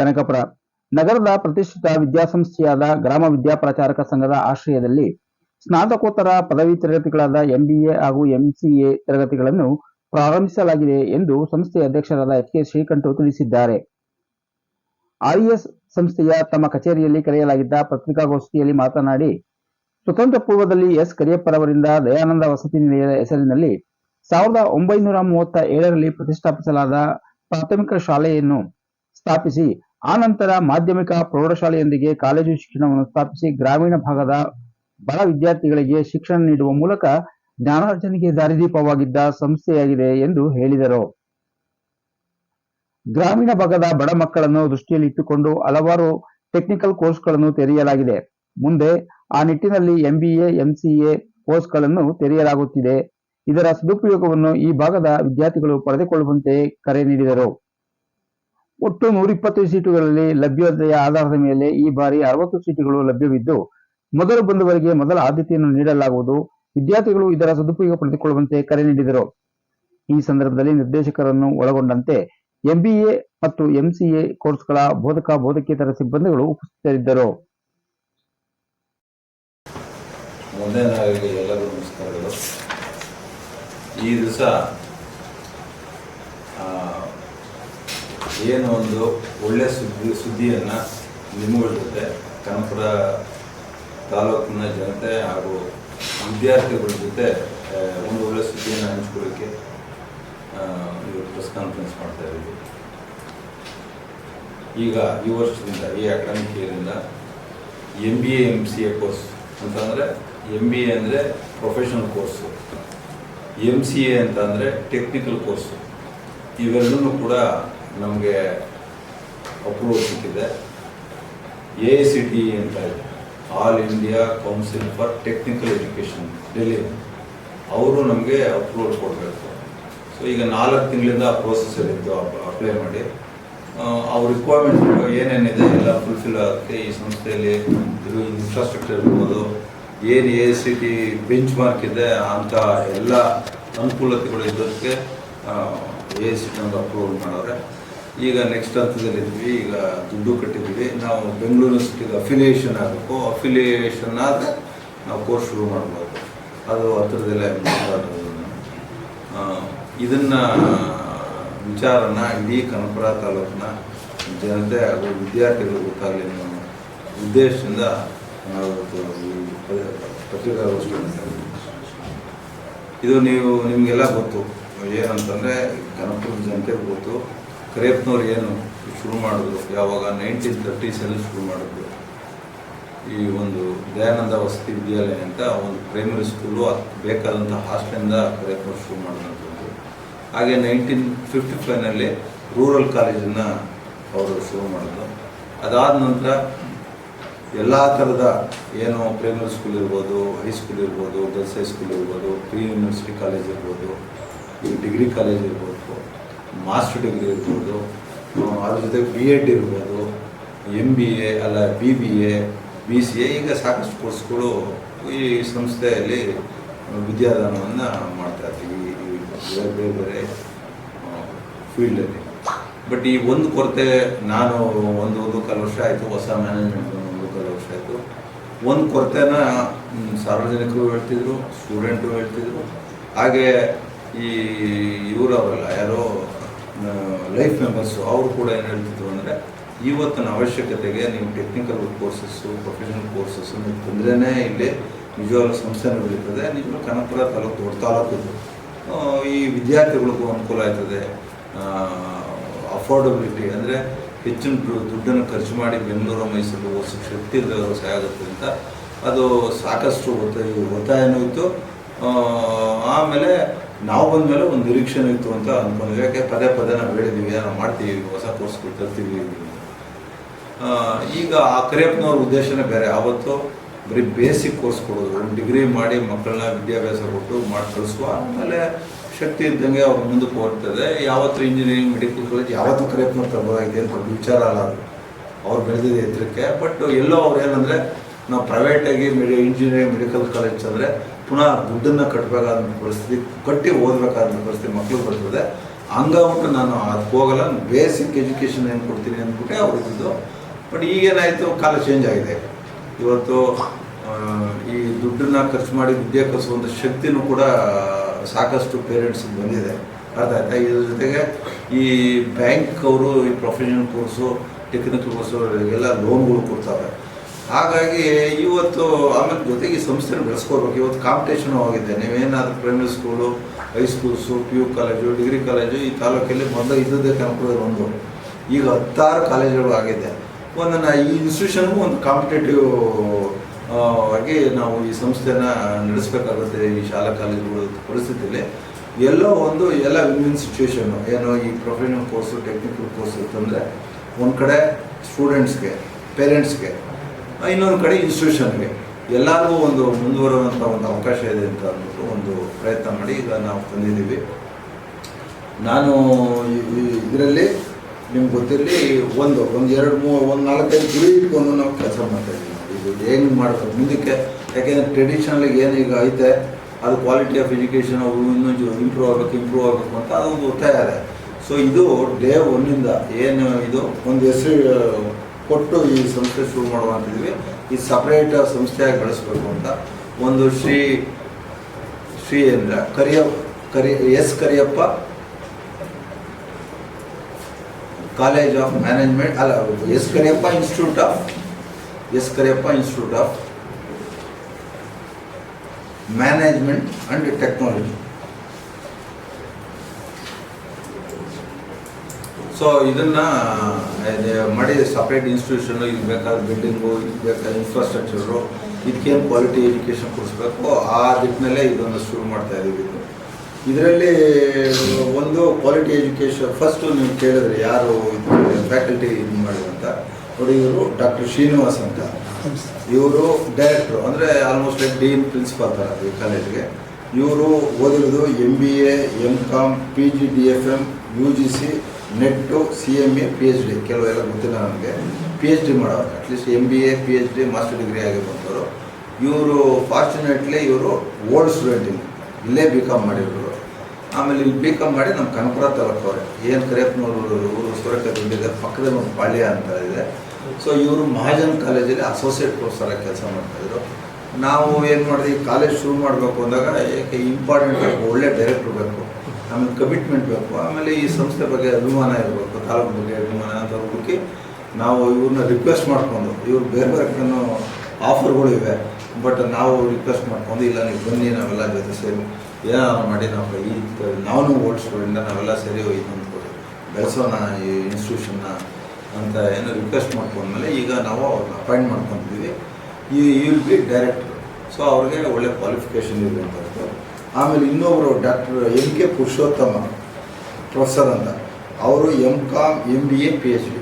ಕನಕಪುರ ನಗರದ ಪ್ರತಿಷ್ಠಿತ ವಿದ್ಯಾಸಂಸ್ಥೆಯಾದ ಗ್ರಾಮ ವಿದ್ಯಾಪ್ರಚಾರಕ ಸಂಘದ ಆಶ್ರಯದಲ್ಲಿ ಸ್ನಾತಕೋತ್ತರ ಪದವಿ ತರಗತಿಗಳಾದ ಎಂಬಿಎ ಹಾಗೂ ಎಂಸಿಎ ತರಗತಿಗಳನ್ನು ಪ್ರಾರಂಭಿಸಲಾಗಿದೆ ಎಂದು ಸಂಸ್ಥೆಯ ಅಧ್ಯಕ್ಷರಾದ ಎಚ್ ಕೆ ಶ್ರೀಕಂಠು ತಿಳಿಸಿದ್ದಾರೆ. ಆರ್ಇಎಸ್ ಸಂಸ್ಥೆಯ ತಮ್ಮ ಕಚೇರಿಯಲ್ಲಿ ಕರೆಯಲಾಗಿದ್ದ ಪತ್ರಿಕಾಗೋಷ್ಠಿಯಲ್ಲಿ ಮಾತನಾಡಿ, ಸ್ವತಂತ್ರ ಪೂರ್ವದಲ್ಲಿ ಎಸ್ ಕರಿಯಪ್ಪರವರಿಂದ ದಯಾನಂದ ವಸತಿ ನಿಲಯದ ಹೆಸರಿನಲ್ಲಿ ಸಾವಿರದ ಒಂಬೈನೂರ ಮೂವತ್ತ ಏಳರಲ್ಲಿ ಪ್ರತಿಷ್ಠಾಪಿಸಲಾದ ಪ್ರಾಥಮಿಕ ಶಾಲೆಯನ್ನು ಸ್ಥಾಪಿಸಿ ಆನಂತರ ಮಾಧ್ಯಮಿಕ ಪ್ರೌಢಶಾಲೆಯೊಂದಿಗೆ ಕಾಲೇಜು ಶಿಕ್ಷಣವನ್ನು ಸ್ಥಾಪಿಸಿ ಗ್ರಾಮೀಣ ಭಾಗದ ಬಡ ವಿದ್ಯಾರ್ಥಿಗಳಿಗೆ ಶಿಕ್ಷಣ ನೀಡುವ ಮೂಲಕ ಜ್ಞಾನಾರ್ಜನೆಗೆ ದಾರಿದೀಪವಾಗಿದ್ದ ಸಂಸ್ಥೆಯಾಗಿದೆ ಎಂದು ಹೇಳಿದರು. ಗ್ರಾಮೀಣ ಭಾಗದ ಬಡ ಮಕ್ಕಳನ್ನು ದೃಷ್ಟಿಯಲ್ಲಿಟ್ಟುಕೊಂಡು ಹಲವಾರು ಟೆಕ್ನಿಕಲ್ ಕೋರ್ಸ್ಗಳನ್ನು ತೆರೆಯಲಾಗಿದೆ. ಮುಂದೆ ಆ ನಿಟ್ಟಿನಲ್ಲಿ ಎಂಬಿಎ ಎಂಸಿಎ ಕೋರ್ಸ್ಗಳನ್ನು ತೆರೆಯಲಾಗುತ್ತಿದೆ. ಇದರ ಸದುಪಯೋಗವನ್ನು ಈ ಭಾಗದ ವಿದ್ಯಾರ್ಥಿಗಳು ಪಡೆದುಕೊಳ್ಳುವಂತೆ ಕರೆ ನೀಡಿದರು. ಒಟ್ಟು ನೂರಿಪ್ಪತ್ತು ಸೀಟುಗಳಲ್ಲಿ ಲಭ್ಯತೆಯ ಆಧಾರದ ಮೇಲೆ ಈ ಬಾರಿ ಅರವತ್ತು ಸೀಟುಗಳು ಲಭ್ಯವಿದ್ದು, ಮೊದಲು ಬಂದವರಿಗೆ ಮೊದಲ ಆದ್ಯತೆಯನ್ನು ನೀಡಲಾಗುವುದು. ವಿದ್ಯಾರ್ಥಿಗಳು ಇದರ ಸದುಪಯೋಗ ಪಡೆದುಕೊಳ್ಳುವಂತೆ ಕರೆ ನೀಡಿದರು. ಈ ಸಂದರ್ಭದಲ್ಲಿ ನಿರ್ದೇಶಕರನ್ನು ಒಳಗೊಂಡಂತೆ ಎಂಬಿಎ ಮತ್ತು ಎಂಸಿಎ ಕೋರ್ಸ್ಗಳ ಬೋಧಕ, ಬೋಧಕೇತರ ಸಿಬ್ಬಂದಿಗಳು ಉಪಸ್ಥಿತರಿದ್ದರು. ಈ ದಿವಸ ಏನು ಒಂದು ಒಳ್ಳೆ ಸುದ್ದಿ, ಸುದ್ದಿಯನ್ನು ನಿಮ್ಮ ಜೊತೆ ತಾಲೂಕಿನ ಜನತೆ ಹಾಗೂ ವಿದ್ಯಾರ್ಥಿಗಳ ಜೊತೆ ಒಂದು ಒಳ್ಳೆ ಸುದ್ದಿಯನ್ನು ಹಂಚ್ಕೊಳ್ಳೋಕ್ಕೆ ಇವತ್ತು ಪ್ರೆಸ್ ಕಾನ್ಫರೆನ್ಸ್ ಮಾಡ್ತಾ ಇದ್ದೀವಿ. ಈಗ ಈ ವರ್ಷದಿಂದ, ಈ academic ಇಯರಿಂದ M B A M C A course ಅಂತಂದರೆ ಎಂ ಬಿ ಎ ಅಂದರೆ professional course M C A ಅಂತಂದರೆ ಟೆಕ್ನಿಕಲ್ ಕೋರ್ಸು ಇವೆಲ್ಲವೂ ಕೂಡ ನಮಗೆ ಅಪ್ರೂವಲ್ ಸಿಕ್ಕಿದೆ. ಎ ಸಿ ಟಿ ಅಂತ ಇದೆ. All India council for technical education Delhi ಅವರು ನಮಗೆ ಅಪ್ರೂವಲ್ ಕೊಡಬೇಕು. ಸೊ ಈಗ ನಾಲ್ಕು ತಿಂಗಳಿಂದ ಆ ಇತ್ತು ಅಪ್ಲೈ ಮಾಡಿ. ಅವ್ರ ರಿಕ್ವೈರ್ಮೆಂಟ್ ಏನೇನಿದೆ ಎಲ್ಲ ಫುಲ್ಫಿಲ್ ಆಗುತ್ತೆ ಈ ಸಂಸ್ಥೆಯಲ್ಲಿ ಇನ್ಫ್ರಾಸ್ಟ್ರಕ್ಚರ್ ಇರ್ಬೋದು. ಏನು A C T benchmark ಇದೆ ಅಂತ ಎಲ್ಲ ಅನುಕೂಲತೆಗಳು ಇದ್ದದಕ್ಕೆ ಎ ಸಿ ಟಿ ಅಂತ ಅಪ್ರೂವಲ್ ಮಾಡವ್ರೆ ಈಗ ನೆಕ್ಸ್ಟ್ ಹಂತದಲ್ಲಿದ್ವಿ ಈಗ ದುಡ್ಡು ಕಟ್ಟಿದ್ವಿ ನಾವು ಬೆಂಗಳೂರು ಸಿಟಿಗೆ ಅಫಿಲಿಯೇಷನ್ ಆಗಬೇಕು. ಅಫಿಲಿಯೇಷನ್ ಆದರೆ ನಾವು ಕೋರ್ಸ್ ಶುರು ಮಾಡ್ಬೋದು. ಅದು ಹತ್ರದಲ್ಲೇ ಆ, ಇದನ್ನ ವಿಚಾರನ ಇಡೀ ಕನಪುರ ತಾಲೂಕಿನ ಜನತೆ ಹಾಗೂ ವಿದ್ಯಾರ್ಥಿಗಳು ಗೊತ್ತಾಗಲಿ ಅನ್ನೋ ಉದ್ದೇಶದಿಂದ ನಾವು ಪತ್ರಿಕಾಗೋಷ್ಠಿ ಇದು ನೀವು ನಿಮಗೆಲ್ಲ ಗೊತ್ತು. ಏನಂತಂದರೆ ಕನಪುರದ ಜನತೆಗೆ ಗೊತ್ತು. ಕರೇಪ್ನವ್ರು ಏನು ಶುರು ಮಾಡಿದ್ರು? ಯಾವಾಗ ನೈನ್ಟೀನ್ ತರ್ಟೀಸಲ್ಲಿ ಶುರು ಮಾಡಿದ್ರು. ಈ ಒಂದು ದಯಾನಂದ ವಸತಿ ವಿದ್ಯಾಲಯ ಅಂತ ಒಂದು ಪ್ರೈಮರಿ ಸ್ಕೂಲು ಅದಕ್ಕೆ ಬೇಕಾದಂಥ ಹಾಸ್ಟೆಲಿಂದ ಕ್ರೇಪ್ನವ್ರು ಶುರು ಮಾಡಿದಂಥದ್ದು. ಹಾಗೆ ನೈನ್ಟೀನ್ ಫಿಫ್ಟಿ ಫೈವ್ನಲ್ಲಿ ರೂರಲ್ ಕಾಲೇಜನ್ನು ಅವರು ಶುರು ಮಾಡಿದ್ರು. ಅದಾದ ನಂತರ ಎಲ್ಲ ಥರದ ಏನು ಪ್ರೈಮರಿ ಸ್ಕೂಲ್ ಇರ್ಬೋದು ಹೈಸ್ಕೂಲ್ ಇರ್ಬೋದು ಗರ್ಲ್ಸ್ ಹೈಸ್ಕೂಲ್ ಇರ್ಬೋದು ಪ್ರೀ ಯೂನಿವರ್ಸಿಟಿ ಕಾಲೇಜ್ ಇರ್ಬೋದು ಡಿಗ್ರಿ ಕಾಲೇಜ್ ಇರ್ಬೋದು ಮಾಸ್ಟರ್ ಡಿಗ್ರಿ ಇರ್ಬೋದು ಅದ್ರ ಜೊತೆಗೆ ಬಿ ಎಡ್ ಇರ್ಬೋದು ಎಂ ಬಿ ಎ ಅಲ್ಲ B B A B C A ಈಗ ಸಾಕಷ್ಟು ಕೋರ್ಸ್ಗಳು ಈ ಸಂಸ್ಥೆಯಲ್ಲಿ ವಿದ್ಯಾದಾನವನ್ನು ಮಾಡ್ತಾ ಇದ್ದೀವಿ. ಈ ಬೇರೆ ಬೇರೆ ಬೇರೆ ಫೀಲ್ಡಲ್ಲಿ. ಬಟ್ ಈ ಒಂದು ಕೊರತೆ ನಾನು ಒಂದು ಒಂದು ಕಾಲು ವರ್ಷ ಆಯಿತು, ಹೊಸ ಮ್ಯಾನೇಜ್ಮೆಂಟ್ ಒಂದು ಕಾಲು ವರ್ಷ ಆಯಿತು. ಒಂದು ಕೊರತೆನ ಸಾರ್ವಜನಿಕರು ಹೇಳ್ತಿದ್ರು ಸ್ಟೂಡೆಂಟು ಹೇಳ್ತಿದ್ರು. ಹಾಗೆ ಈ ಇವರು ಅವರಲ್ಲ ಯಾರೋ ಲೈಫ್ ಮೆಂಬರ್ಸು ಅವರು ಕೂಡ ಏನು ಹೇಳ್ತಿದ್ರು ಅಂದರೆ, ಇವತ್ತಿನ ಅವಶ್ಯಕತೆಗೆ ನೀವು ಟೆಕ್ನಿಕಲ್ ಕೋರ್ಸಸ್ಸು ಪ್ರೊಫೆಷನಲ್ ಕೋರ್ಸಸ್ಸು ನೀವು ತಂದ್ರೇ ಇಲ್ಲಿ ನಿಜವಾಗ್ಲೂ ಸಂಸ್ಥೆ ಬೆಳೀತದೆ. ನಿಮ್ಮ ಕನಪುರ ತಾಲೂಕು ದೊಡ್ಡ ಈ ವಿದ್ಯಾರ್ಥಿಗಳಿಗೂ ಅನುಕೂಲ ಆಯ್ತದೆ. ಅಫೋರ್ಡಬಿಲಿಟಿ ಅಂದರೆ ಹೆಚ್ಚಿನ ದುಡ್ಡನ್ನು ಖರ್ಚು ಮಾಡಿ ಬೆಂಗಳೂರು, ಮೈಸೂರು ಓದಿಸೋ ಶಕ್ತಿ ಇಲ್ಲದವರು ಸಹಾಯ ಆಗುತ್ತೆ ಅಂತ. ಅದು ಸಾಕಷ್ಟು ಒತ್ತಾಯ, ಒತ್ತಾಯನೂ ಇತ್ತು. ಆಮೇಲೆ ನಾವು ಬಂದಮೇಲೆ ಒಂದು ನಿರೀಕ್ಷೆ ಇತ್ತು ಅಂತ ಅನ್ಕೊಂಡು ಯಾಕೆ ಪದೇ ಪದೇ ನಾವು ಹೇಳಿದ್ದೀವಿ ನಾವು ಮಾಡ್ತೀವಿ ಹೊಸ ಕೋರ್ಸ್ಗಳು ತರ್ತೀವಿ ಈಗ ಆ ಕರಿಯಪ್ಪನವ್ರ ಉದ್ದೇಶನೇ ಬೇರೆ. ಆವತ್ತು ಬರೀ ಬೇಸಿಕ್ ಕೋರ್ಸ್ ಕೊಡೋದು. ಒಂದು ಡಿಗ್ರಿ ಮಾಡಿ ಮಕ್ಕಳನ್ನ ವಿದ್ಯಾಭ್ಯಾಸ ಕೊಟ್ಟು ಮಾಡಿ ಕಳಿಸುವ. ಆಮೇಲೆ ಶಕ್ತಿ ಇದ್ದಂಗೆ ಅವ್ರು ಮುಂದಕ್ಕೆ ಹೋಗ್ತದೆ. ಯಾವತ್ತು ಇಂಜಿನಿಯರಿಂಗ್ ಮೆಡಿಕಲ್ ಕಾಲೇಜ್ ಯಾವತ್ತೂ ಕರಿಯಪ್ಪನವ್ರು ತರಬಹುದಾಗಿದೆ ಅಂತ ವಿಚಾರ ಅಲ್ಲ ಅದು. ಅವ್ರು ಬೆಳೆದಿದೆ ಎತ್ತರಕ್ಕೆ ಬಟ್ ಎಲ್ಲೋ ಅವ್ರು ಏನಂದರೆ, ನಾವು ಪ್ರೈವೇಟಾಗಿ ಮೆಡಿ ಇಂಜಿನಿಯರಿಂಗ್ ಮೆಡಿಕಲ್ ಕಾಲೇಜ್ ಅಂದರೆ ಪುನಃ ದುಡ್ಡನ್ನು ಕಟ್ಟಬೇಕಾದ ಪರಿಸ್ಥಿತಿ, ಕಟ್ಟಿ ಓದಬೇಕಾದ ಪರಿಸ್ಥಿತಿ ಮಕ್ಕಳು ಬರ್ತದೆ. ಹಂಗಾಗ್ಬಿಟ್ಟು ನಾನು ಅದಕ್ಕೆ ಹೋಗಲ್ಲ. ಬೇಸಿಕ್ ಎಜುಕೇಷನ್ ಏನು ಕೊಡ್ತೀನಿ ಅಂದ್ಬಿಟ್ಟೆ ಅವ್ರಿದ್ದು ಬಟ್ ಈಗೇನಾಯಿತು, ಕಾಲ ಚೇಂಜ್ ಆಗಿದೆ. ಇವತ್ತು ಈ ದುಡ್ಡನ್ನ ಖರ್ಚು ಮಾಡಿ ವಿದ್ಯೆ ಕಲಿಸುವಂಥ ಶಕ್ತಿನೂ ಕೂಡ ಸಾಕಷ್ಟು ಪೇರೆಂಟ್ಸ್ಗೆ ಬಂದಿದೆ. ಅರ್ಥ ಆಯ್ತಾ? ಇದ್ರ ಜೊತೆಗೆ ಈ ಬ್ಯಾಂಕ್ ಅವರು, ಈ ಪ್ರೊಫೆಷನಲ್ ಕೋರ್ಸು ಟೆಕ್ನಿಕಲ್ ಕೋರ್ಸು ಎಲ್ಲ ಲೋನ್ಗಳು ಕೊಡ್ತಾರೆ. ಹಾಗಾಗಿ ಇವತ್ತು ಆಮೇಲೆ ಜೊತೆಗೆ ಈ ಸಂಸ್ಥೆನ ಬೆಳೆಸ್ಕೋಬೇಕು ಇವತ್ತು ಕಾಂಪಿಟೇಷನ್ ಆಗಿದೆ. ನೀವೇನಾದ್ರೂ primary school high schools P U college degree college ಈ ತಾಲೂಕಲ್ಲಿ ಮೊದಲು ಇದ್ದದ್ದೇ ಕನಕಪುರದಲ್ಲಿ ಒಂದು. ಈಗ ಹತ್ತಾರು ಕಾಲೇಜುಗಳು ಆಗಿದೆ. ಒಂದನ್ನು ಈ ಇನ್ಸ್ಟಿಟ್ಯೂಷನ್ಗೂ ಒಂದು ಕಾಂಪಿಟೇಟಿವ್ ಆಗಿ ನಾವು ಈ ಸಂಸ್ಥೆನ ನಡೆಸಬೇಕಾಗುತ್ತೆ ಈ ಶಾಲಾ ಕಾಲೇಜುಗಳ ಪರಿಸ್ಥಿತಿಯಲ್ಲಿ ಎಲ್ಲೋ ಒಂದು ಎಲ್ಲ ವಿಮಿನ್ ಸಿಚುವೇಷನ್ನು ಏನೋ ಏನು ಈ ಪ್ರೊಫೆಷನಲ್ ಕೋರ್ಸು ಟೆಕ್ನಿಕಲ್ ಕೋರ್ಸ್ ಅಂತಂದರೆ ಒಂದು ಕಡೆ ಸ್ಟೂಡೆಂಟ್ಸ್ಗೆ ಪೇರೆಂಟ್ಸ್ಗೆ ಇನ್ನೊಂದು ಕಡೆ ಇನ್ಸ್ಟಿಟ್ಯೂಷನ್ಗೆ ಎಲ್ಲರಿಗೂ ಒಂದು ಮುಂದುವರುವಂಥ ಒಂದು ಅವಕಾಶ ಇದೆ ಅಂತ ಅಂದ್ಬಿಟ್ಟು ಒಂದು ಪ್ರಯತ್ನ ಮಾಡಿ ಈಗ ನಾವು ತಂದಿದ್ದೀವಿ. ನಾನು ಇದರಲ್ಲಿ ನಿಮ್ಗೆ ಗೊತ್ತಿರಲಿ ಒಂದು ಒಂದು ಎರಡು ಮೂ, ಒಂದು ನಾಲ್ಕೈದು ಗುರಿ ಇಟ್ಕೊಂಡು ನಾವು ಕೆಲಸ ಮಾಡ್ತಾ ಇದ್ದೀವಿ. ಇದು ಏನು ಮಾಡ್ಬೇಕು ಮುಂದಕ್ಕೆ? ಯಾಕೆಂದರೆ ಟ್ರೆಡಿಷನಲ್ಗೆ ಏನು ಈಗ ಐತೆ, ಅದು ಕ್ವಾಲಿಟಿ ಆಫ್ ಎಜುಕೇಷನ್ ಅವು ಇನ್ನೂ ಇಂಪ್ರೂವ್ ಆಗಬೇಕು ಇಂಪ್ರೂವ್ ಆಗಬೇಕು ಅಂತ ಅದೊಂದು ಒತ್ತಾಯ ಸೊ ಇದು ಡೇ ಒನ್ನಿಂದ ಏನು ಇದು? ಒಂದು ಹೆಸರು ಕೊಟ್ಟು ಈ ಸಂಸ್ಥೆ ಶುರು ಮಾಡುವಂತಿದ್ವಿ ಈ ಸಪ್ರೇಟ್ ಸಂಸ್ಥೆಯಾಗಿ ಬೆಳೆಸ್ಬೇಕು ಅಂತ ಒಂದು ಶ್ರೀ ಶ್ರೀ ಅಂದ್ರೆ Kariya, Kari, S Kariyappa college of management ಅಲ್ಲ, S Kariyappa institute of S Kariyappa institute of management and technology so ಇದನ್ನ ಇದು ಮಾಡಿ ಸಪ್ರೇಟ್ ಇನ್ಸ್ಟಿಟ್ಯೂಷನ್ ಇದು ಬೇಕಾದ ಬಿಲ್ಡಿಂಗು ಇದು ಬೇಕಾದ ಇನ್ಫ್ರಾಸ್ಟ್ರಕ್ಚರು ಇದಕ್ಕೇನು ಕ್ವಾಲಿಟಿ ಎಜುಕೇಷನ್ ಕೊಡಿಸ್ಬೇಕು, ಆ ದಿಕ್ಕಿನಲ್ಲೇ ಇದನ್ನು ಶುರು ಮಾಡ್ತಾ ಇದ್ದೀವಿ ಇದು ಇದರಲ್ಲಿ, ಒಂದು ಕ್ವಾಲಿಟಿ ಎಜುಕೇಷನ್ ಫಸ್ಟು ನೀವು ಕೇಳಿದ್ರೆ ಯಾರು ಫ್ಯಾಕಲ್ಟಿ ಇದು ಮಾಡಿದಂತ ಇವರು ಡಾಕ್ಟರ್ ಶ್ರೀನಿವಾಸ್ ಅಂತ. ಇವರು ಡೈರೆಕ್ಟ್ರು ಅಂದರೆ ಆಲ್ಮೋಸ್ಟ್ ಲೈಕ್ ಡೀನ್ ಪ್ರಿನ್ಸಿಪಾಲ್ ಥರ ಈ ಕಾಲೇಜ್ಗೆ ಇವರು ಓದಿರೋದು M B A M Com P G D F M U G C NET C M A P H D ಕೆಲವೆಲ್ಲ ಗೊತ್ತಿಲ್ಲ ನನಗೆ ಪಿ ಎಚ್ ಡಿ ಮಾಡೋರು at least M B A P H D master degree ಆಗಿ ಬಂದವರು ಇವರು fortunately ಇವರು old student ಇಲ್ಲಿ B com ಮಾಡಿರೋರು. ಆಮೇಲೆ ಇಲ್ಲಿ ಬಿ ಕಾಮ್ ಮಾಡಿ ನಮ್ಮ ಕನಕಪುರ ತಾಲೂಕವ್ರೆ ಏನು ಕರಿಯಪ್ಪನವರು, ಇವರು ಸೂರಕಾಯಿ ದುಡ್ಡಿದೆ ಪಕ್ಕದಲ್ಲಿ ಒಂದು ಪಾಳ್ಯ ಅಂತ ಇದೆ. ಸೊ ಇವರು ಮಹಾಜನ್ ಕಾಲೇಜಲ್ಲಿ ಅಸೋಸಿಯೇಟ್ ಪ್ರೊಫೆಸರ್ ಕೆಲಸ ಮಾಡ್ತಾಯಿದ್ರು ನಾವು ಏನು ಮಾಡಿದ್ವಿ ಕಾಲೇಜ್ ಶುರು ಮಾಡಬೇಕು ಅಂದಾಗ ಏಕೆ ಇಂಪಾರ್ಟೆಂಟ್ ಒಳ್ಳೆ ಡೈರೆಕ್ಟ್ರ್ ಬೇಕು. ಆಮೇಲೆ ಕಮಿಟ್ಮೆಂಟ್ ಬೇಕು. ಆಮೇಲೆ ಈ ಸಂಸ್ಥೆ ಬಗ್ಗೆ ಅಭಿಮಾನ ಇರಬೇಕು ತಾಲೂಕು ಬಗ್ಗೆ ಅಭಿಮಾನ ಅಂತ ಹುಡುಕಿ ನಾವು ಇವ್ರನ್ನ ರಿಕ್ವೆಸ್ಟ್ ಮಾಡ್ಕೊಂಡು, ಇವ್ರು ಬೇರೆ ಬೇರೆ ಆಫರ್ಗಳು ಇವೆ ಬಟ್ ನಾವು ರಿಕ್ವೆಸ್ಟ್ ಮಾಡ್ಕೊಂಡು, ಇಲ್ಲ ನೀವು ಬನ್ನಿ, ನಾವೆಲ್ಲ ಜೊತೆ ಸೇರಿ, ಏನಾದ್ರು ಮಾಡಿ ನಾವು ಈ ನಾವು ಓಲ್ಡ್ ಸ್ಟೂಡೆಂಟ್ ನಾವೆಲ್ಲ ಸೇರಿ ಇದೊಂದು ಬೆಳೆಸೋಣ ಈ ಇನ್ಸ್ಟಿಟ್ಯೂಷನ್ನ ಅಂತ ಏನೋ ರಿಕ್ವೆಸ್ಟ್ ಮಾಡ್ಕೊಂಡ್ಮೇಲೆ ಈಗ ನಾವು ಅವ್ರನ್ನ ಅಪಾಯಿಂಟ್ ಮಾಡ್ಕೊತೀವಿ ಈ ವಿಲ್ ಬಿ ಡೈರೆಕ್ಟ್ರು ಸೊ ಅವ್ರಿಗೆ ಒಳ್ಳೆ ಕ್ವಾಲಿಫಿಕೇಷನ್ ಇರುವಂಥದ್ದು. ಆಮೇಲೆ ಇನ್ನೊಬ್ಬರು doctor M K Purushottama professor ಅಂತ. ಅವರು M Com M B A, P H D.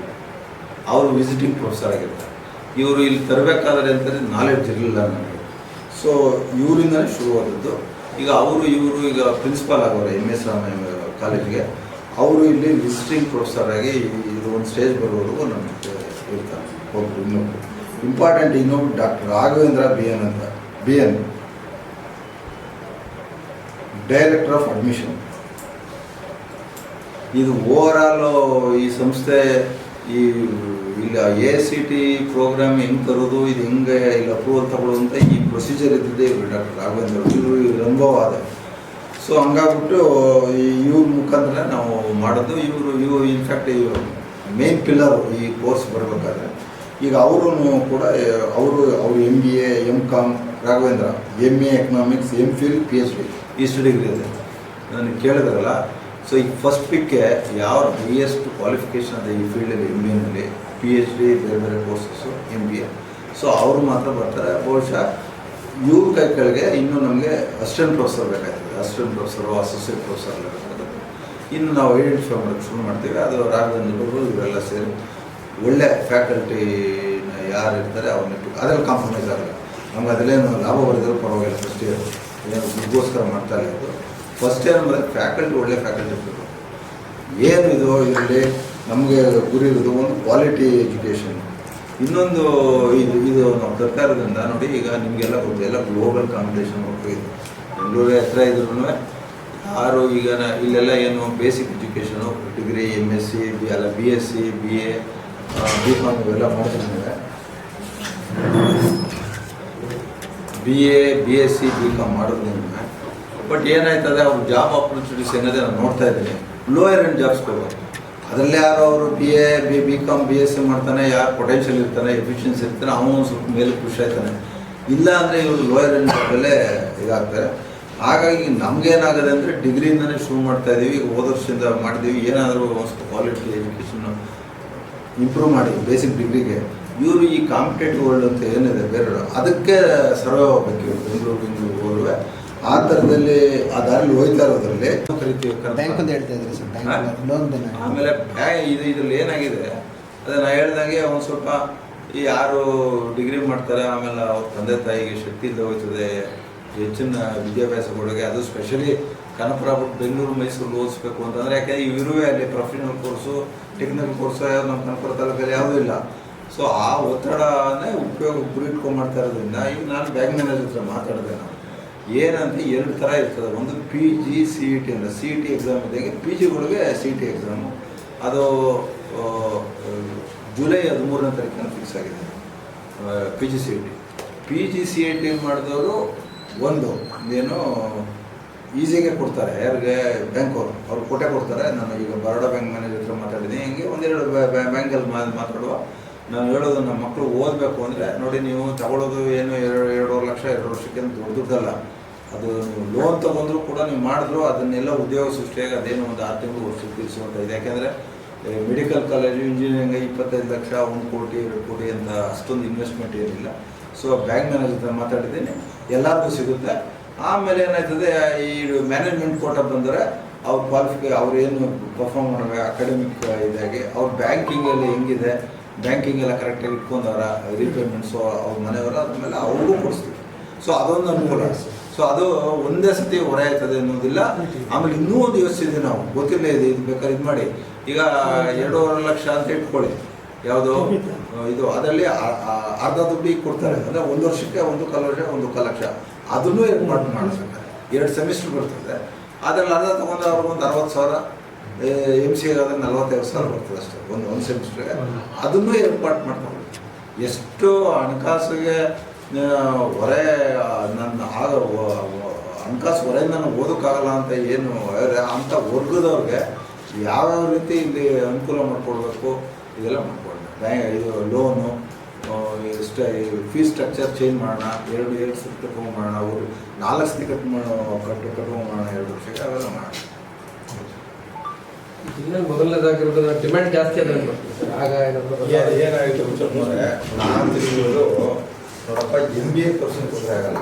ಅವರು ವಿಸಿಟಿಂಗ್ ಪ್ರೊಫೆಸರ್ ಆಗಿರ್ತಾರೆ. ಇವರು ಇಲ್ಲಿ ತರಬೇಕಾದ್ರೆ ಅಂತಂದರೆ ನಾಲೆಡ್ಜ್ ಇರಲಿಲ್ಲ ನನಗೆ ಸೊ ಇವರಿಂದನೇ ಶುರುವಾದದ್ದು. ಈಗ ಅವರು, ಇವರು ಈಗ ಪ್ರಿನ್ಸಿಪಾಲ್ ಆಗೋರು ಎಂ ಎಸ್ ರಾಮ ಕಾಲೇಜ್ಗೆ. ಅವರು ಇಲ್ಲಿ ವಿಸಿಟಿಂಗ್ ಪ್ರೊಫೆಸರ್ ಆಗಿ ಇದು ಒಂದು ಸ್ಟೇಜ್ ಬರೋವರೆಗೂ ನಮ್ಮ ಇರ್ತಾರೆ. ಒಬ್ಬರು ಇನ್ನೊಬ್ರು. ಇಂಪಾರ್ಟೆಂಟ್ ಇನ್ನೊಬ್ರು ಡಾಕ್ಟರ್ ರಾಘವೇಂದ್ರ ಬಿ ಎನ್ ಅಂತ. B N director of admission ಇದು ಓವರ್ ಈ ಸಂಸ್ಥೆ, ಈ ಇಲ್ಲ ಎ ಸಿ ಟಿ ಪ್ರೋಗ್ರಾಮ್ ಹೆಂಗೆ ತರೋದು, ಇದು ಹೆಂಗೆ ಇಲ್ಲಿ ಅಪ್ರೂವಲ್ ತಗೊಳ್ಳೋದು ಅಂತ ಈ ಪ್ರೊಸೀಜರ್ ಇದ್ದಿದ್ದೆ ಇವರು ಡಾಕ್ಟರ್ ರಾಘವೇಂದ್ರ ಇವರು ಅನುಭವ ಅದೇ ಸೊ ಹಂಗಾಗ್ಬಿಟ್ಟು ಇವ್ರ ಮುಖಾಂತರ ನಾವು ಮಾಡೋದು. ಇವರು ಇವು ಇನ್ಫ್ಯಾಕ್ಟ್ ಇವರು ಮೇನ್ ಪಿಲ್ಲರ್ ಈ ಕೋರ್ಸ್ ಬರಬೇಕಾದ್ರೆ. ಈಗ ಅವರು ಕೂಡ ಅವರು ಅವರು M B A M Com Raghavendra M A economics M Phil P H D ಇಷ್ಟು ಡಿಗ್ರಿ ಇದೆ. ನಾನು ಕೇಳಿದಾರಲ್ಲ ಸೊ ಈಗ ಫಸ್ಟ್ ಪಿಕ್ಕೆ ಯಾವ ಹೈಯೆಸ್ಟ್ ಕ್ವಾಲಿಫಿಕೇಷನ್ ಅದೇ ಈ ಫೀಲ್ಡಲ್ಲಿ ಎಂ ಬಿ ಎನಲ್ಲಿ ಪಿ ಎಚ್ ಡಿ ಬೇರೆ ಬೇರೆ courses M B A so ಅವರು ಮಾತ್ರ ಬರ್ತಾರೆ, ಬಹುಶಃ ಇವ್ರ ಕೈ ಕೆಳಗೆ ಇನ್ನೂ ನಮಗೆ ಅಸಿಸ್ಟೆಂಟ್ ಪ್ರೊಫೆಸರ್ ಬೇಕಾಗ್ತದೆ. ಅಸಿಸ್ಟೆಂಟ್ ಪ್ರೊಫೆಸರು ಅಸೋಸಿಯೇಟ್ ಪ್ರೊಫೆಸರ್ ಬೇಕಾಗ್ತದೆ. ಇನ್ನು ನಾವು ಐಡೆಂಟಿಫೈ ಮಾಡೋಕ್ಕೆ ಶುರು ಮಾಡ್ತೀವಿ. ಅದು ರಾಘವೇಂದ್ರ ಇವರೆಲ್ಲ ಸೇರಿ ಒಳ್ಳೆ ಫ್ಯಾಕಲ್ಟಿನ ಯಾರು ಇರ್ತಾರೆ ಅವ್ರನ್ನ ಅದ್ರಲ್ಲಿ ಕಾಂಪ್ರಮೈಸ್ ಆಗಲ್ಲ. ನಮ್ಗೆ ಅದರಲ್ಲೇನು ಲಾಭ ಬರೆದರೂ ಪರವಾಗಿಲ್ಲ ಫಸ್ಟ್ ಇಯರ್ ಏನು ದುಡ್ಗೋಸ್ಕರ ಮಾಡ್ತಾ ಇಲ್ಲ ಫಸ್ಟ್ ಇಯರ್ ಅಂದರೆ ಫ್ಯಾಕಲ್ಟಿ ಒಳ್ಳೆ ಫ್ಯಾಕಲ್ಟಿ ಇರಬೇಕು. ಏನು ಇದು ಇದರಲ್ಲಿ ನಮಗೆ ಗುರಿ ಇರೋದು ಒಂದು ಕ್ವಾಲಿಟಿ ಎಜುಕೇಷನ್ ಇನ್ನೊಂದು ಇದು ಇದು ನಮ್ಮ ಸರ್ಕಾರದಿಂದ ನೋಡಿ, ಈಗ ನಿಮಗೆಲ್ಲ ಗೊತ್ತು, ಎಲ್ಲ ಗ್ಲೋಬಲ್ ಕಾಂಪಿಟೇಷನ್ ಹೋಗ್ತಾ ಇದೆ. ಬೆಂಗಳೂರು ಹತ್ರ ಇದ್ರೂ ಯಾರು ಈಗ ಇಲ್ಲೆಲ್ಲ ಏನು basic education degree M S C B ಅಲ್ಲ B S C B A B Com ಇವೆಲ್ಲ ಮಾಡಿದ್ರೆ B A B S C B Com ಮಾಡೋದ್ರಿಂದ. ಬಟ್ ಏನಾಯ್ತದೆ, ಅವ್ರು ಜಾಬ್ ಆಪರ್ಚುನಿಟೀಸ್ ಏನಾದ್ರೆ ನಾನು ನೋಡ್ತಾ ಇದ್ದೀನಿ. ಲೋಯರ್ ಅಂಡ್ ಜಾಬ್ಸ್ ಹೋಗೋದು ಅದರಲ್ಲಿ ಯಾರು ಅವರು B A B B Com B S C ಮಾಡ್ತಾನೆ, ಯಾರು ಪೊಟೆನ್ಷಿಯಲ್ ಇರ್ತಾನೆ ಎಫಿಷಿಯನ್ಸಿ ಇರ್ತಾನೆ, ಅವನು ಸ್ವಲ್ಪ ಮೇಲೆ ಖುಷಿ ಆಯ್ತಾನೆ. ಇಲ್ಲ ಅಂದರೆ ಇವರು ಲೋಯರ್ ಎಂಡ್ ಜಾಬಲ್ಲೇ ಇದಾಗ್ತಾರೆ. ಹಾಗಾಗಿ ನಮಗೇನಾಗದೆ ಅಂದರೆ ಡಿಗ್ರಿಯಿಂದನೇ ಶುರು ಮಾಡ್ತಾ ಇದ್ದೀವಿ ಈಗ ಹೋದ ವರ್ಷದಿಂದ ಮಾಡಿದ್ದೀವಿ ಏನಾದರೂ ಒಂದು ಕ್ವಾಲಿಟಿ ಎಜುಕೇಷನ್ ಇಂಪ್ರೂವ್ ಮಾಡಿ ಬೇಸಿಕ್ ಡಿಗ್ರಿಗೆ ಇವರು ಈ ಕಾಂಪಿಟೇಟಿವ್ ವರ್ಲ್ಡ್ ಅಂತ ಏನಿದೆ ಬೇರೆ ಅದಕ್ಕೆ ಸರ್ವೆ ಹೋಗ್ಬೇಕು ಇವರು ಬೆಂಗಳೂರು ಬೆಂಗಳೂರು ಹೋಲ್ವೆ. ಆ ಥರದಲ್ಲಿ ಆ ದಾರಿಲಿ ಹೋಯ್ತಾ ಇರೋದ್ರಲ್ಲಿ ಕರಿತೀವಿ ಬ್ಯಾಂಕ್ ಅಂತ ಹೇಳ್ತಾ ಇದ್ರಿ ಸರ್ ಬ್ಯಾಂಕ್ ಲೋನ್ ಆಮೇಲೆ ಬ್ಯಾ ಇದು ಇದ್ರಲ್ಲಿ ಏನಾಗಿದೆ? ಅದೇ ನಾ ಹೇಳ್ದಂಗೆ ಒಂದು ಸ್ವಲ್ಪ ಈ ಯಾರು ಡಿಗ್ರಿ ಮಾಡ್ತಾರೆ ಆಮೇಲೆ ಅವ್ರ ತಂದೆ ತಾಯಿಗೆ ಶಕ್ತಿ ಇಲ್ಲದೆ ಹೋಗ್ತದೆ ಹೆಚ್ಚಿನ ವಿದ್ಯಾಭ್ಯಾಸ ಕೊಡೋಕೆ ಅದು ಸ್ಪೆಷಲಿ ಕನಕಪುರ ಬಿಟ್ಟು ಬೆಂಗಳೂರು ಮೈಸೂರು ಓದಿಸ್ಬೇಕು ಅಂತಂದರೆ, ಯಾಕೆಂದ್ರೆ ಇರುವೆ ಅಲ್ಲಿ ಪ್ರೊಫೆಷನಲ್ ಕೋರ್ಸು ಟೆಕ್ನಿಕಲ್ ಕೋರ್ಸು ನಮ್ಮ ಕನಪುರ ತಾಲೂಕಲ್ಲಿ ಯಾವುದೂ ಇಲ್ಲ. ಸೊ ಆ ಒತ್ತಡನೇ ಉಪಯೋಗ ಗುರಿಟ್ಕೊಂಡು ಮಾಡ್ತಾ ಇರೋದ್ರಿಂದ, ಈಗ ನಾನು ಬ್ಯಾಂಕ್ ಮ್ಯಾನೇಜರ್ ಹತ್ರ ಮಾತಾಡಿದೆ ನಾನು. ಏನಂತ ಎರಡು ಥರ ಇರ್ತದೆ. ಒಂದು P G C E T ಅಂದರೆ ಸಿ ಇ ಟಿ ಎಕ್ಸಾಮ್ ಇದ್ದಂಗೆ ಪಿ ಜಿಗಳಿಗೆ ಸಿ ಇ ಟಿ ಎಕ್ಸಾಮು ಅದು ಜುಲೈ ಹದಿಮೂರನೇ ತಾರೀಕಿನ ಫಿಕ್ಸ್ ಆಗಿದೆ P G C E T P G C E T ಮಾಡಿದವರು? ಒಂದು, ಏನು ಈಸಿಗೆ ಕೊಡ್ತಾರೆ. ಯಾರಿಗೆ ಬ್ಯಾಂಕ್ ಅವರು, ಅವ್ರು ಕೊಟ್ಟೆ ಕೊಡ್ತಾರೆ. ನಾನು ಈಗ ಬರೋಡಾ ಬ್ಯಾಂಕ್ ಮ್ಯಾನೇಜರ್ ಹತ್ರ ಮಾತಾಡಿದ್ದೀನಿ. ಹಿಂಗೆ ಒಂದೆರಡು ಬ್ಯಾಂಕಲ್ಲಿ ಮಾತಾಡುವ. ನಾನು ಹೇಳೋದು ನಮ್ಮ ಮಕ್ಕಳು ಓದಬೇಕು ಅಂದರೆ, ನೋಡಿ ನೀವು ತಗೊಳ್ಳೋದು ಏನು ಎರಡು, ಎರಡೂವರೆ ಲಕ್ಷ ಎರಡು ವರ್ಷಕ್ಕೆ ಅಂತ ದೊಡ್ಡ ದುಡ್ಡಲ್ಲ. ಅದು ನೀವು ಲೋನ್ ತೊಗೊಂಡ್ರು ಕೂಡ ನೀವು ಮಾಡಿದ್ರು, ಅದನ್ನೆಲ್ಲ ಉದ್ಯೋಗ ಸೃಷ್ಟಿಯಾಗಿ ಅದೇನು ಒಂದು ಆರು ತಿಂಗಳು ವರ್ಷಕ್ಕೆ ಇದೆ. ಯಾಕೆಂದರೆ ಮೆಡಿಕಲ್ ಕಾಲೇಜು ಇಂಜಿನಿಯರಿಂಗ್ ಇಪ್ಪತ್ತೈದು ಲಕ್ಷ, ಒಂದು ಕೋಟಿ, ಎರಡು ಕೋಟಿ ಅಂತ ಅಷ್ಟೊಂದು ಇನ್ವೆಸ್ಟ್ಮೆಂಟ್ ಏನಿಲ್ಲ. ಸೊ ಬ್ಯಾಂಕ್ ಮ್ಯಾನೇಜರ್ ಮಾತಾಡಿದ್ದೀನಿ. ಎಲ್ಲರಿಗೂ ಸಿಗುತ್ತೆ. ಆಮೇಲೆ ಏನಾಯ್ತದೆ, ಈ ಮ್ಯಾನೇಜ್ಮೆಂಟ್ ಕೋಟ ಬಂದರೆ ಅವ್ರ ಕ್ವಾಲಿಫಿಕೇ ಅವ್ರು ಏನು ಪರ್ಫಾರ್ಮ್ ಮಾಡಬೇಕು ಅಕಾಡೆಮಿಕ್ ಇದಾಗಿ, ಅವ್ರ ಬ್ಯಾಂಕಿಂಗಲ್ಲಿ ಹೆಂಗಿದೆ ಬ್ಯಾಂಕಿಂಗ್ ಎಲ್ಲ ಕರೆಕ್ಟಾಗಿ ಇಟ್ಕೊಂಡವ್ರ ರೀಪೇಮೆಂಟ್ಸು ಅವ್ರ ಮನೆಯವರ ಅದ್ಮೇಲೆ ಅವ್ರಿಗೂ ಕೊಡಿಸ್ತೀವಿ. ಸೊ ಅದೊಂದು ಅನುಕೂಲ. ಸೊ ಅದು ಒಂದೇ ಸತಿ ಹೊರ ಆಯ್ತದೆ ಅನ್ನೋದಿಲ್ಲ. ಆಮೇಲೆ ಇನ್ನೂ ಒಂದು ಯೋಚಿಸಿದ್ವಿ ನಾವು, ಗೊತ್ತಿಲ್ಲ ಇದು ಇದು ಬೇಕಾದ್ರೆ ಇದು ಮಾಡಿ. ಈಗ ಎರಡೂವರೆ ಲಕ್ಷ ಅಂತ ಇಟ್ಕೊಳ್ಳಿ. ಯಾವುದು, ಇದು, ಅದರಲ್ಲಿ ಅರ್ಧ ದುಡ್ಡಿಗೆ ಕೊಡ್ತಾರೆ. ಅಂದರೆ ಒಂದು ವರ್ಷಕ್ಕೆ ಒಂದು ಕಾಲು ವರ್ಷ, ಒಂದು ಕಾಲು ಲಕ್ಷ. ಅದನ್ನೂ ಏರ್ಪಾಟ್ ಮಾಡಿಸ್ಬೇಕು ಎರಡು ಸೆಮಿಸ್ಟರ್ ಬರ್ತದೆ. ಅದ್ರಲ್ಲಿ ಅರ್ಧ ತಗೊಂಡು ಅವ್ರಿಗೆ ಒಂದು ಅರವತ್ತು ಸಾವಿರ ಎಂ ಸಿ ಆದ್ರೆ ನಲವತ್ತೈದು ಸಾವಿರ ಬರ್ತದೆ ಅಷ್ಟೇ, ಒಂದು ಒಂದು ಸೆಮಿಸ್ಟ್ರಿಗೆ ಅದನ್ನು ಏರ್ಪಾಟ್ ಮಾಡ್ತಾರೆ ಎಷ್ಟು ಹಣಕಾಸಿಗೆ ಹೊರೆ, ನನ್ನ, ಆಗ ಹಣಕಾಸು ಹೊರೆಯಿಂದ ನಾನು ಓದೋಕ್ಕಾಗಲ್ಲ ಅಂತ ಏನು ಅಂಥ ವರ್ಗದವ್ರಿಗೆ ಯಾವ್ಯಾವ ರೀತಿ ಇಲ್ಲಿ ಅನುಕೂಲ ಮಾಡಿಕೊಡ್ಬೇಕು, ಇದೆಲ್ಲ ಮಾಡಿಕೊಡ್ಬೇಕು. ಬ್ಯಾಂಕ್ ಇದು ಲೋನು ಇಷ್ಟ ಫೀಸ್ ಸ್ಟ್ರಕ್ಚರ್ ಚೇಂಜ್ ಮಾಡೋಣ ಎರಡು ಎರಡು ಸಿಕ್ಕ ಕಟ್ಕೊಂಡು ಮಾಡೋಣ ಅವರು ನಾಲ್ಕು ಸತಿ ಕಟ್ ಮಾಡೋ ಕಟ್ಟು ಕಟ್ಕೊಂಡು ಮಾಡೋಣ ಎರಡು ವರ್ಷ ಅವೆಲ್ಲ ಮಾಡೋಣ. ಇನ್ನೊಂದು ಮೊದಲನೇದಾಗಿರೋದು ಡಿಮ್ಯಾಂಡ್ ಜಾಸ್ತಿ ಅದ ಏನಾಯಿತು ಅಂದರೆ ಆಗ ಏನಾದ್ರು ಏನಾಯಿತು ನಾನು ತಿಳಿದಿರೋದು ನೋಡಪ್ಪ ಎಂ ಬಿ ಎ ಪರ್ಸೆಂಟ್ ತೊಂದರೆ ಆಗಲ್ಲ.